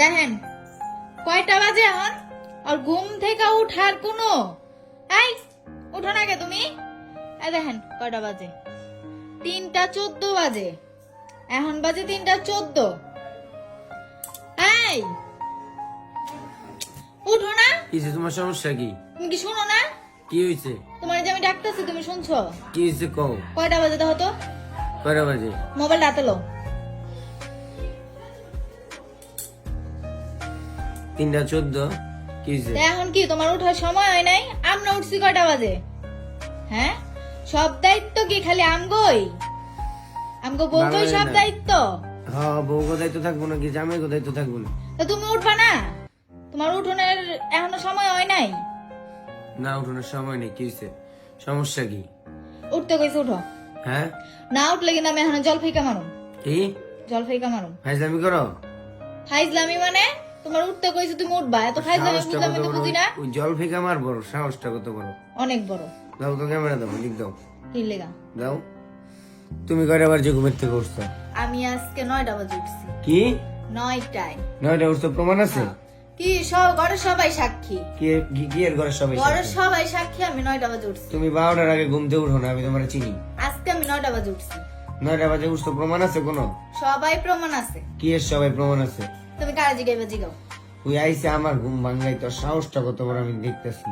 দেখেন কয়টা বাজে এখন? আর ঘুম থেকে উঠার কোনো? এই উঠো না কে তুমি। এই দেখেন কয়টা বাজে? তিনটা চোদ্দ বাজে। এখন বাজে তিনটা চোদ্দ। এই উঠো না। কিসে তোমার সমস্যা কি? তুমি কি শুনো না? কি হয়েছে? তোমার যে আমি ডাকতেছি তুমি শুনছো? কি হয়েছে কও? কয়টা বাজে তো? কয়টা বাজে? মোবাইল হাতে লো। তিনটা চোদ্দ কি এখন কি তোমার ওঠার সময় হয় নাই? আমরা উঠছি কয়টা বাজে? হ্যাঁ? সব দায়িত্ব কি খালি আমগোই? আমগো বউগোই সব দায়িত্ব? হ্যাঁ বউ কোথায় তো থাকব না কি জামাই কোথায় তো থাকব না তা তুমি উঠবা না? তোমার উঠোনের এখনও সময় হয় নাই? না উঠোনোর সময় নেই কি সমস্যা কি? উঠতে কইছে উঠো। হ্যাঁ? না উঠলে কিন্তু আমি এখন জল ফেকা মারুম। কি? জল ফেকা মারুম। ফাইজলামি করো? ফাইজলামি মানে? তোমার উঠতে কইছে তুমি উঠবা এত ফাইজলামি তো বুঝি না ওই জল ফেকা মার বড় সাহসটা কত বড়? অনেক বড়। দাও তো ক্যামেরা দাও লিখ দাও। কি লেগা? দাও। তুমি কয়টা ঘুমের থেকে উঠছো? আমি আজকে নয়টা বাজে উঠছি। কি? নয়টায়। নয়টা উঠছো? প্রমাণ আছে? কি সব ঘরের সবাই সাক্ষী। কি কি- এর ঘরের সবাই ঘরের সবাই সাক্ষী আমি নয়টা বাজে উঠছি। তুমি বারোটার আগে ঘুমতে উঠো না আমি তোমার চিনি। আজকে আমি নয়টা বাজে উঠছি। নয়টা বাজে উঠছো প্রমাণ আছে কোনো? সবাই প্রমাণ আছে। কি এর সবাই প্রমাণ আছে? তুমি কারা জিগাইবে জিগাও। তুই আইসে আমার ঘুম ভাঙলাই তোর সাহসটা কত বড় আমি দেখতেছি।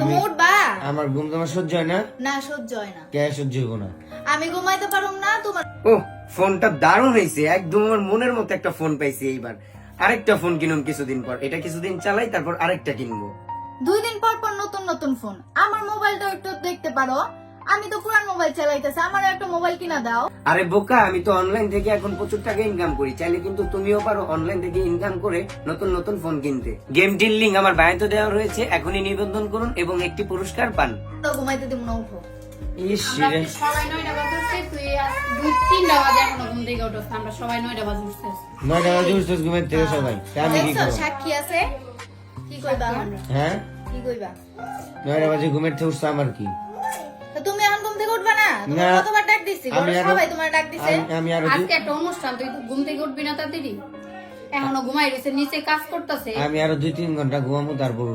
তুমি উঠবা? আমার ঘুম তোমার সহ্য হয় না? না সহ্য হয় না। কে সহ্য হইব না? আমি ঘুমাইতে পারুম না তোমার ও ফোনটা দারুণ হয়েছে একদম আমার মনের মতো একটা ফোন পাইছি এইবার। আরেকটা ফোন কিনুন কিছুদিন পর। এটা কিছুদিন চালাই তারপর আরেকটা কিনবো। দুই দিন পর পর নতুন নতুন ফোন। আমার মোবাইলটা একটু দেখতে পারো। আমি তো পুরান মোবাইল চালাইতেছি আমার একটা মোবাইল কিনা দাও। আরে বোকা আমি তো অনলাইন থেকে এখন প্রচুর টাকা ইনকাম করি। চাইলে কিন্তু তুমিও পারো অনলাইন থেকে ইনকাম করে নতুন নতুন ফোন কিনতে। গেমটির লিঙ্ক আমার বায়াতে দেওয়া রয়েছে এখনই নিবন্ধন করুন এবং একটি পুরস্কার পান। তো ঘুমাইতে দিব না উঠো। ইস আমরা রে। সবাই নয়টা বাজে তুই দুই তিনটা বাজে এখনও ঘুম থেকে উঠছ আমরা সবাই নয়টা বাজে উঠছি। নয়টা বাজে উঠছিস ঘুমের থেকে সবাই। আমি কি দেখছ সাক্ষী আছে? কি কইবা? হ্যাঁ? কি কইবা? নয়টা বাজে ঘুমের থেকে উঠছে আমার কি? কতবার ডাক দিছি আমি আরো- সবাই তোমার ডাক দিছে। আমি- আমি আরও আজকে দুই- একটা অনুষ্ঠান তুই ঘুম থেকে উঠবি না তাড়াতাড়ি এখনও ঘুমাই রয়েছে নিচে কাজ করতেছে। আমি আরও দুই তিন ঘণ্টা ঘুমাবো তারপর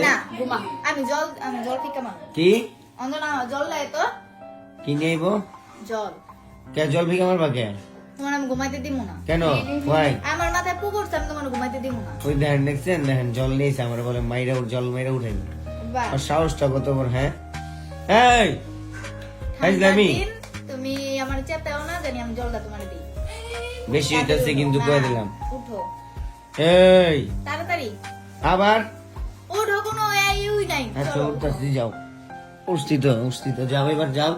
না ঘুমা। আমি জল আমি কি? জল লাই তো। কি নেইব জল। কে জল ভিগে আমার বাকে তোমার আমি ঘুমাইতে দিব না। কেন? ভাই আমার মাথায় পুকুর আমি তোমার ঘুমাইতে দিব না। ওই দেখেন দেখছেন? দেখেন জল নিয়েছে আমার বলে মাইরা উঠ- জল মাইরা বাহ। আর সাহসটা কত বড় হ্যাঁ? এই! ফাইজলামি দিন তুমি আমার চেতাও না জানি আমি জলটা তোমার দিই। বেশি হইতাছে কিন্তু কয়ে দিলাম। উঠো। এই। তাড়াতাড়ি। আবার? উঠো কোনো ইউই নাই আচ্ছা উঠতাছি যাও। উঠতি তো উঠতি তো যাও এবার যাও।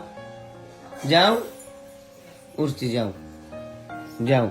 যাও। উঠতি যাও। যাও।